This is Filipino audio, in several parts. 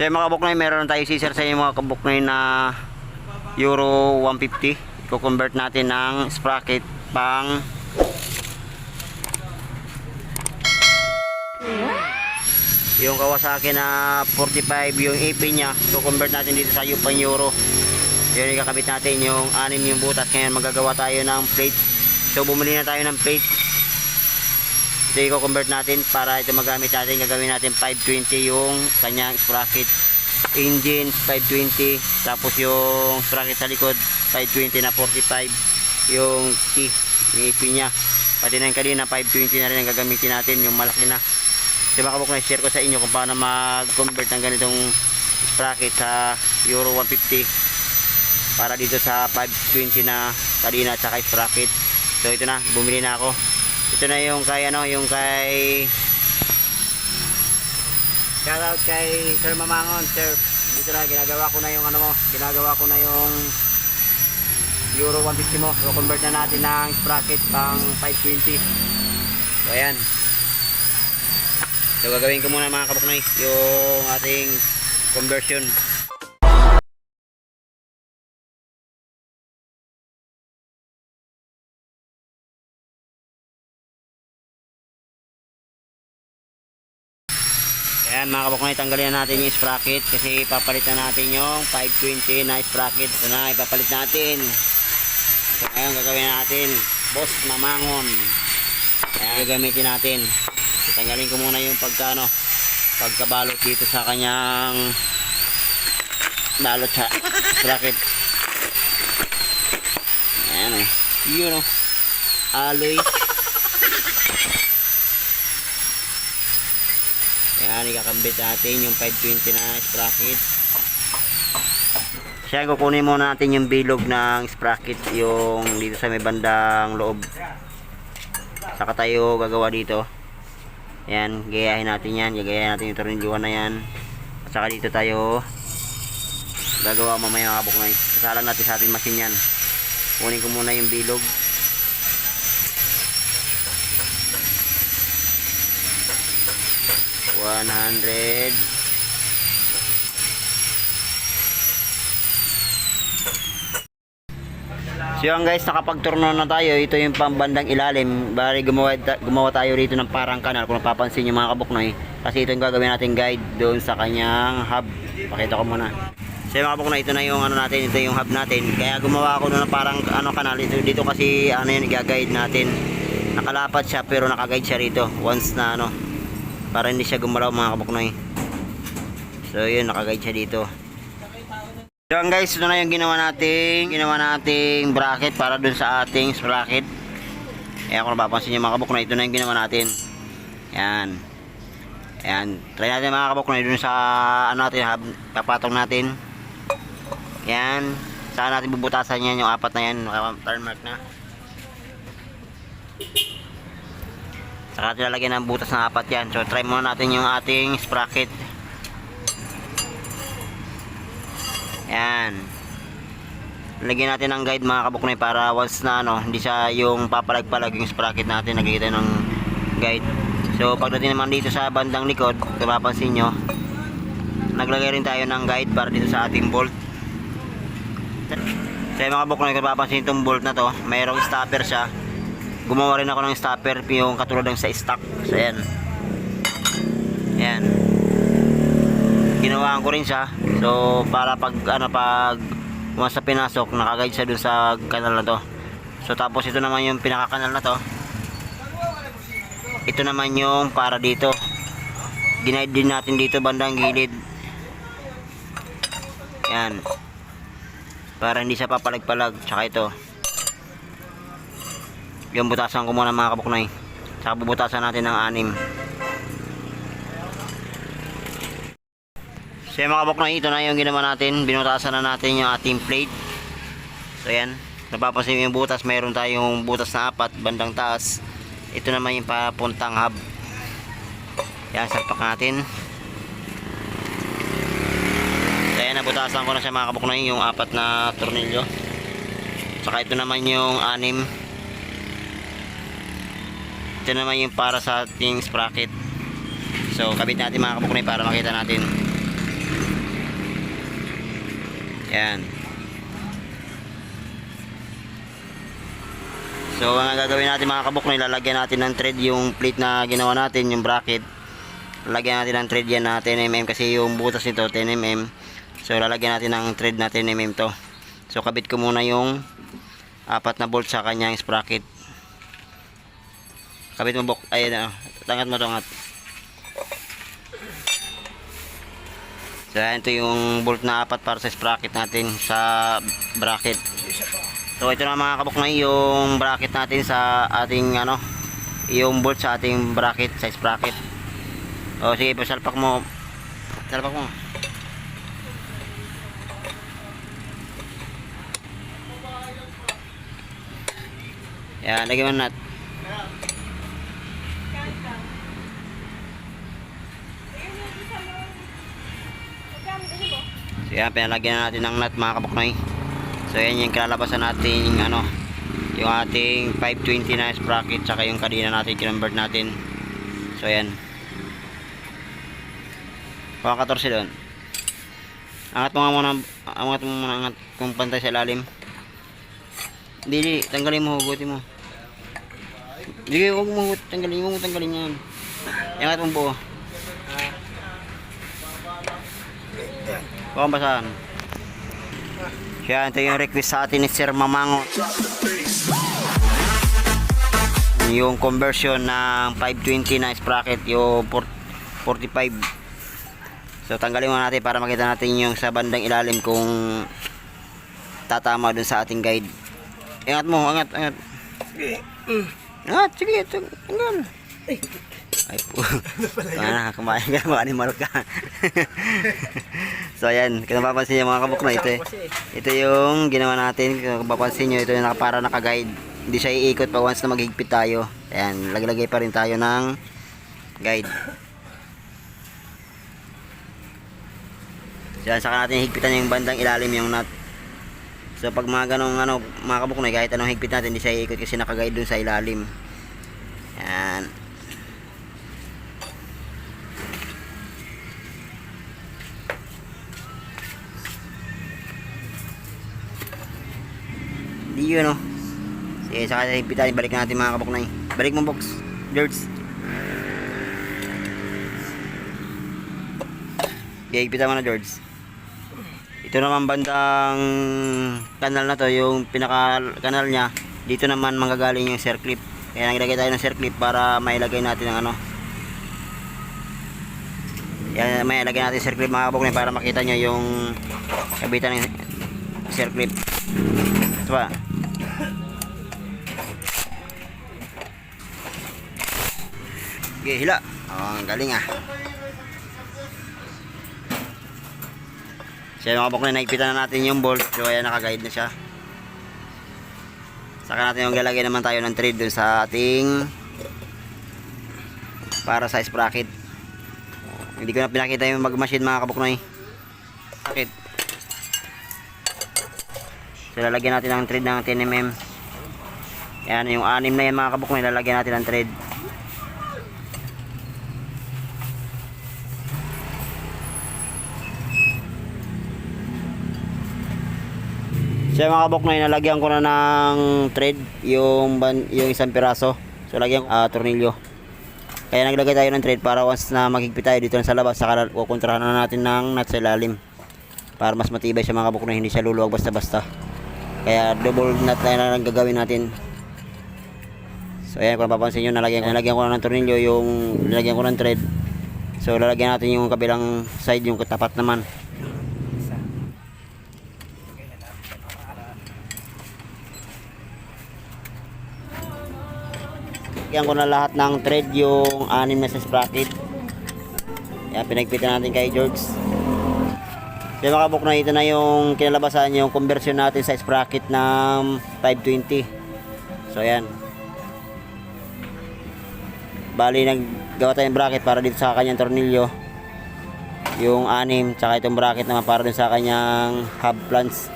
So yung mga kabuknoy, meron tayo sisir sa inyo mga kabuknoy na Euro 150. I-convert natin ng sprocket pang yung Kawasaki na 45 yung AP niya. I-convert natin dito sa Yupan Euro. Yun yung kakabit natin yung anim yung butas. Ngayon magagawa tayo ng plate. So bumili na tayo ng plate ito yung convert natin para ito magamit natin. Gagawin natin 520 yung kanyang sprocket engine 520 tapos yung sprocket sa likod 520 na 45 yung key yung AP niya. Pati na yung kanina 520 na rin ang gagamitin natin. Yung malaki na. Di ba kabuk na-share ko sa inyo kung paano mag-convert ng ganitong sprocket sa Euro 150 para dito sa 520 na kadina at saka sprocket. So ito na, bumili na ako. Ito na yung kay ano, yung kay Shout out kay Sir Mamangon, Sir. Dito na ginagawa ko na yung ano mo, ginagawa ko na yung Euro 150 mo. So convert na natin ng sprocket pang 520. So ayan. So gagawin ko muna mga kabuknoy yung ating conversion. Ayan mga kabuknoy tanggalin na natin yung sprocket kasi ipapalit na natin yung 520 na sprocket. Ito na ipapalit natin. So ngayon gagawin natin boss mamangon. Ayan gagamitin natin. Tanggalin ko muna yung pagkano pagkabalot dito sa kanyang balot sa bracket. Ayan o. Yun o. Alloy. Ayan, ikakambit natin yung 520 na sprocket. Siya, kukunin muna natin yung bilog ng sprocket yung dito sa may bandang loob. Saka tayo gagawa dito. Ayan, gayahin natin yan. Gagayahin natin yung tornilyuhan na yan. At saka dito tayo gagawa mamaya mga kabuknoy. Sasalang natin sa ating machine yan. Kunin ko muna yung bilog. One hundred. So yun guys, nakapagturno na tayo. Ito yung pambandang ilalim. Bari gumawa, gumawa tayo rito ng parang kanal kung napapansin yung mga kabuknoy. Kasi ito yung gagawin natin guide doon sa kanyang hub. Pakita ko muna. So yung mga kabuknoy, ito na yung ano natin, ito yung hub natin. Kaya gumawa ako doon ng parang ano kanal. Ito, dito kasi ano yun, i-guide natin. Nakalapat siya pero nakaguide siya rito. Once na ano, para hindi siya gumalaw mga kabuknoy. So yun, nakaguide siya dito. So yan guys, ito na yung ginawa nating ginawa nating bracket para dun sa ating sprocket. Ayan kung napapansin nyo mga kabuk na ito na yung ginawa natin. Yan. Ayan. Try natin mga kabuk na dun sa ano natin, papatong natin. Yan. Saan natin bubutasan yan yung apat na yan. Naka-turn mark na. Saka lalagyan ng butas ng apat yan. So try muna natin yung ating sprocket. Yan. Lagyan natin ng guide mga kabuknoy para once na ano, hindi siya yung papalag-palag yung sprocket natin, nagkikita ng guide. So pagdating naman dito sa bandang likod, kung mapapansin nyo, naglagay rin tayo ng guide para dito sa ating bolt. So mga kabuknoy, kung mapapansin itong bolt na to, mayroong stopper siya. Gumawa rin ako ng stopper yung katulad ng sa stock. So yan. Yan ginawaan ko rin siya. So para pag ano pag sa pinasok nakaguide siya dun sa kanal na to. So tapos ito naman yung pinakakanal na to. Ito naman yung para dito. Ginaid din natin dito bandang gilid. Yan para hindi siya papalag-palag. Tsaka ito yung butasan ko muna mga kabuknay tsaka bubutasan natin ng anim So yung mga kabuknoy, ito na yung ginawa natin. Binutasan na natin yung ating plate. So yan. Napapansin yung butas. Mayroon tayong butas na apat bandang taas. Ito naman yung papuntang hub. Yan, salpak natin. So yan, nabutasan ko na sa mga kabuknoy yung apat na tornilyo. Saka ito naman yung anim. Ito naman yung para sa ating sprocket. So kabit natin mga kabuknoy para makita natin. Yan. So, ang gagawin natin mga kabuknoy, lalagyan natin ng thread yung plate na ginawa natin, yung bracket. Lalagyan natin ng thread yan na 10mm kasi yung butas nito 10mm. So, lalagyan natin ng thread na 10mm to. So, kabit ko muna yung apat na bolt sa kanyang sprocket. Kabit mo bok. Ayun, oh. tangat mo tangat. So, ayan, ito yung bolt na apat para sa sprocket natin sa bracket. So, ito na mga kabuknay yung bracket natin sa ating ano, yung bolt sa ating bracket, sa sprocket. O, sige, pasalpak mo. Salpak mo. Yan, lagyan mo na So yan, pinalagyan na natin ng nut mga kabuknoy. So yan yung kalalabasan natin ano, yung ating 520 na sprocket tsaka yung kadina natin, kinonvert natin. So yan. Paka 14 doon. Angat mo nga muna, angat mo muna, angat kung pantay sa ilalim. Hindi, tanggalin mo, hugutin mo. Hindi, huwag mo, tanggalin mo, tanggalin yan. Angat mo buo. Basahan. Kaya ito yung request sa atin ni Sir Mamango. Yung conversion ng 520 na sprocket, yung 4- 45. So tanggalin muna natin para makita natin yung sa bandang ilalim kung tatama dun sa ating guide. Ingat mo, angat, angat. Angat, sige, tang- tanggal. Ay po. Ano kumain ka, mga animal ka. so ayan, kung napapansin niyo mga kabuk na ito. eh. Ito yung ginawa natin, kung mapapansin niyo ito yung nakapara naka-guide. Hindi siya iikot pa once na maghigpit tayo. Ayan, laglagay pa rin tayo ng guide. So, yan, saka natin higpitan yung bandang ilalim yung nut. So pag mga ganong ano, mga kabuk na kahit anong higpit natin, hindi siya iikot kasi naka-guide dun sa ilalim. Yan. Yun oh. Sige, saka sa higpitan, balik natin mga kabuknay. Balik mo box. George. Okay, higpitan mo na George. Ito naman bandang kanal na to, yung pinaka kanal niya. Dito naman manggagaling yung circlip. Kaya naglagay tayo ng circlip para mailagay natin ang ano. Yan, may ilagay natin circlip mga kabuknay para makita nyo yung kabitan ng circlip. Ito ba? Okay, hila. Oh, ang galing ah. Siya mga kabuknay, naigpitan na natin yung bolt. So, ayan, nakaguide na siya. Saka natin yung lalagay naman tayo ng thread dun sa ating para sa sprocket. Hindi ko na pinakita yung mag-machine mga kabuknoy. Bakit? So lalagyan natin ng thread ng 10mm. Yan yung anim na yan mga kabuknoy, lalagyan natin ng thread. So mga kabuknoy, nalagyan ko na ng thread yung, ban, yung isang piraso. So lagyan ko ah, tornilyo. Kaya naglagay tayo ng thread para once na magigpit tayo dito sa labas, saka kukontrahan na natin ng nut sa ilalim. Para mas matibay siya mga kabuknoy, hindi siya luluwag basta-basta. Kaya double nut na lang ang gagawin natin. So ayan kung napapansin nyo, nalagyan, nalagyan ko na ng tornilyo yung nilagyan ko ng thread. So lalagyan natin yung kabilang side, yung katapat naman. Lagyan ko na lahat ng thread yung anim na sa sprocket. Yan, pinagpitan natin kay George. Kaya mga kabuk na ito na yung kinalabasan yung conversion natin sa sprocket ng 520. So ayan. Bali naggawa tayong bracket para dito sa kanyang tornilyo. Yung anim, tsaka itong bracket naman para dun sa kanyang hub plants.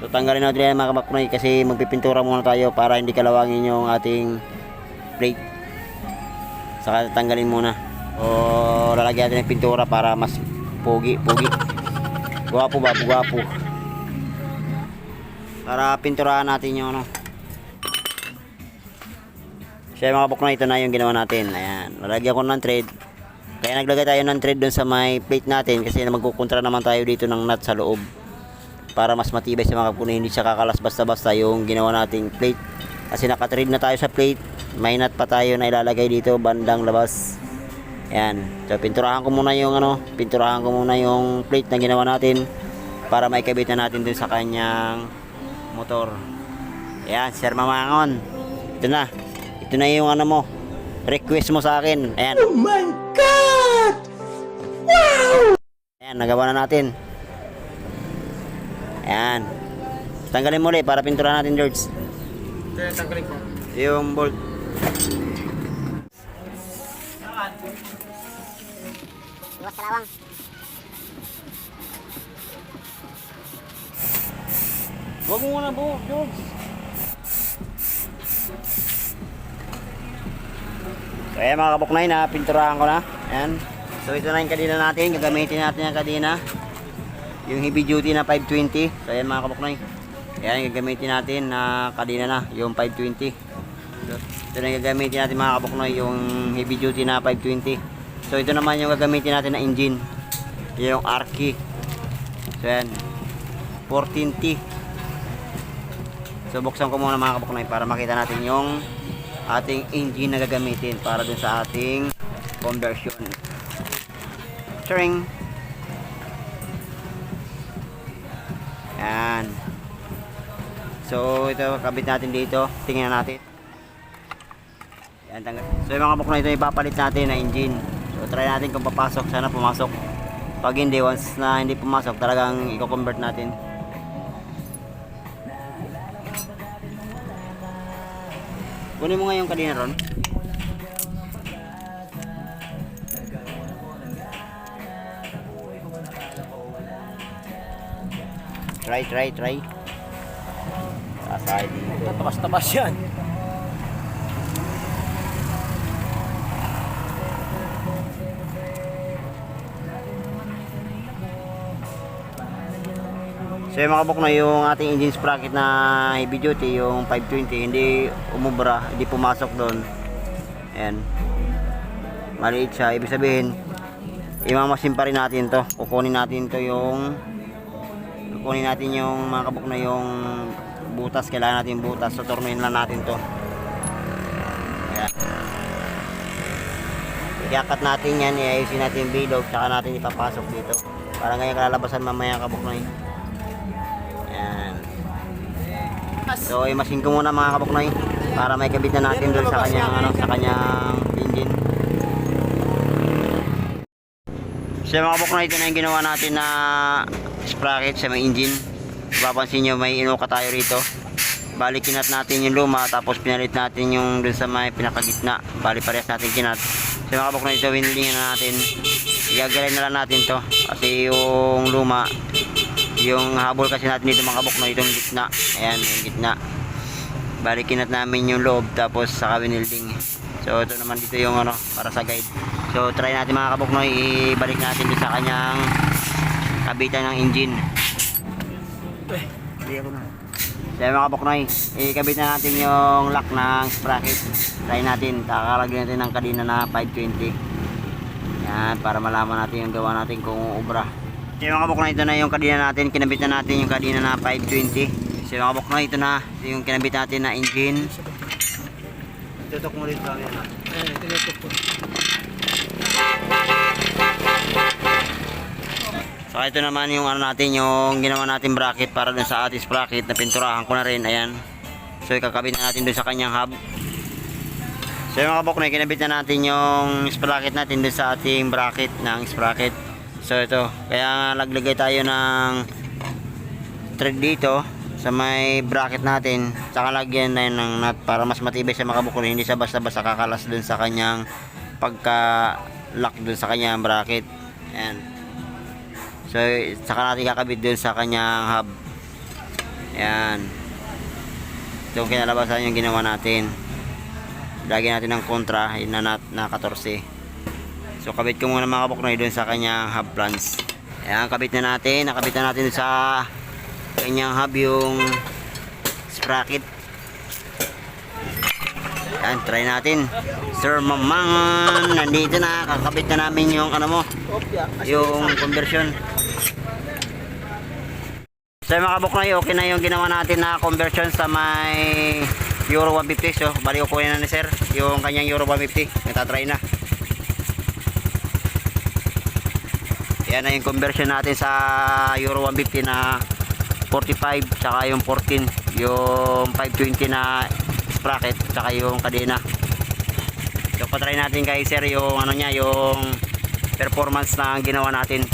So tanggalin natin yan mga kabaknoy kasi magpipintura muna tayo para hindi kalawangin yung ating plate. Saka tanggalin muna. O lalagyan natin ng pintura para mas pogi, pogi. Guwapo ba? Guwapo. Para pinturahan natin yung ano. Siya mga kabuknoy, ito na yung ginawa natin. Ayan. Nalagyan ko ng thread. Kaya naglagay tayo ng thread dun sa may plate natin kasi magkukontra naman tayo dito ng nut sa loob. Para mas matibay sa mga kabuknoy, hindi siya kakalas basta-basta yung ginawa nating plate. Kasi naka-thread na tayo sa plate. May nut pa tayo na ilalagay dito bandang labas. Ayan. So, pinturahan ko muna yung ano, pinturahan ko muna yung plate na ginawa natin para maikabit na natin dun sa kanyang motor. Ayan, Sir Mamangon. Ito na. Ito na yung ano mo. Request mo sa akin. Ayan. Oh my God! Wow! Ayan, nagawa na natin. Ayan. Tanggalin mo ulit para pinturahan natin, George. Kaya tanggalin ko. Yung bolt. Iwas kalawang. Huwag mo muna po, George. So ayan mga kabuknay na pinturahan ko na. Ayan. So ito na yung kadina natin. Gagamitin natin yung kadina. Yung heavy duty na 520. So ayan mga kabuknay. Ayan gagamitin natin na kadina na. Yung 520. So, ito na gagamitin natin mga kabuknoy. Yung heavy duty na 520. So ito naman yung gagamitin natin na engine. Yung Arki. So ayan. 14T. So buksan ko muna mga kabuknay para makita natin yung ating engine na gagamitin para dun sa ating conversion. Charing! Yan. So ito kabit natin dito. Tingnan natin. Yan tanggal. So yung mga kabuknay ito ipapalit natin na engine. So try natin kung papasok. Sana pumasok. Pag hindi, once na hindi pumasok, talagang i-convert natin. Kunin mo nga yung kadina ron. Try, try, try. Sasay dito. Tabas-tabas yan. So yung mga kabuk na yung ating engine sprocket na heavy duty, yung 520, hindi umubra, hindi pumasok doon. Ayan. Maliit siya. Ibig sabihin, imamasin pa rin natin to. Kukunin natin to yung kukunin natin yung mga kabuk na yung butas. Kailangan natin butas. So turnuin lang natin to. Ayan. Iakat natin yan, iayusin natin yung bilog, tsaka natin ipapasok dito. Para ganyan kalalabasan mamaya kabuk na yun. Ayan. So, imasin ko muna mga kabuknoy para may kabit na natin doon sa kanyang ano, sa kanyang engine. So, mga kabuknoy, ito na yung ginawa natin na sprocket sa may engine. Papansin nyo, may inuka tayo rito. Bali, kinat natin yung luma, tapos pinalit natin yung doon sa may pinakagitna. Bali, parehas natin kinat. So, mga kabuknoy, ito, winlingan na natin. Igagalay na lang natin to. Kasi yung luma, yung habol kasi natin dito mga kabok na itong gitna ayan yung gitna balikin natin namin yung loob tapos sa winilding so ito naman dito yung ano para sa guide so try natin mga kabok no ibalik natin sa kanyang kabitan ng engine hindi ako na so mga kabok no ikabit na natin yung lock ng sprocket try natin kakalagyan natin ng kadina na 520 yan para malaman natin yung gawa natin kung ubra So mga kabuknoy, ito na yung kadina natin. Kinabit na natin yung kadina na 520. So mga kabuknoy, ito na yung kinabit natin na engine. Tutok mo rin sa amin. Eh, tinutok ko. So ito naman yung ano natin, yung ginawa natin bracket para dun sa ating bracket na pinturahan ko na rin. Ayan. So ikakabit na natin dun sa kanyang hub. So yung mga kabuknoy, kinabit na natin yung sprocket natin dun sa ating bracket ng sprocket. So ito, kaya naglagay tayo ng thread dito sa may bracket natin. Saka lagyan na yun ng nut para mas matibay sa mga. Hindi sa basta-basta kakalas dun sa kanyang pagka lock dun sa kanyang bracket. Ayan. So, saka natin kakabit dun sa kanyang hub. Ayan. Ito yung kinalabasan yung ginawa natin. Lagyan natin ng kontra, yun na, na 14. So, kabit ko muna mga kabuknoy dun sa kanyang hub plans. Ayan, kabit na natin. Nakabit na natin sa kanyang hub yung sprocket. Ayan, try natin. Sir Mamang, nandito na. Kakabit na namin yung ano mo, yung conversion. So mga kabuknoy, okay na yung ginawa natin na conversion sa may Euro 150. So, bali ko na ni sir yung kanyang Euro 150. Natatry na. Yan na yung conversion natin sa Euro 150 na 45 tsaka yung 14 yung 520 na sprocket tsaka yung kadena so patry natin kay sir yung ano niya yung performance na ginawa natin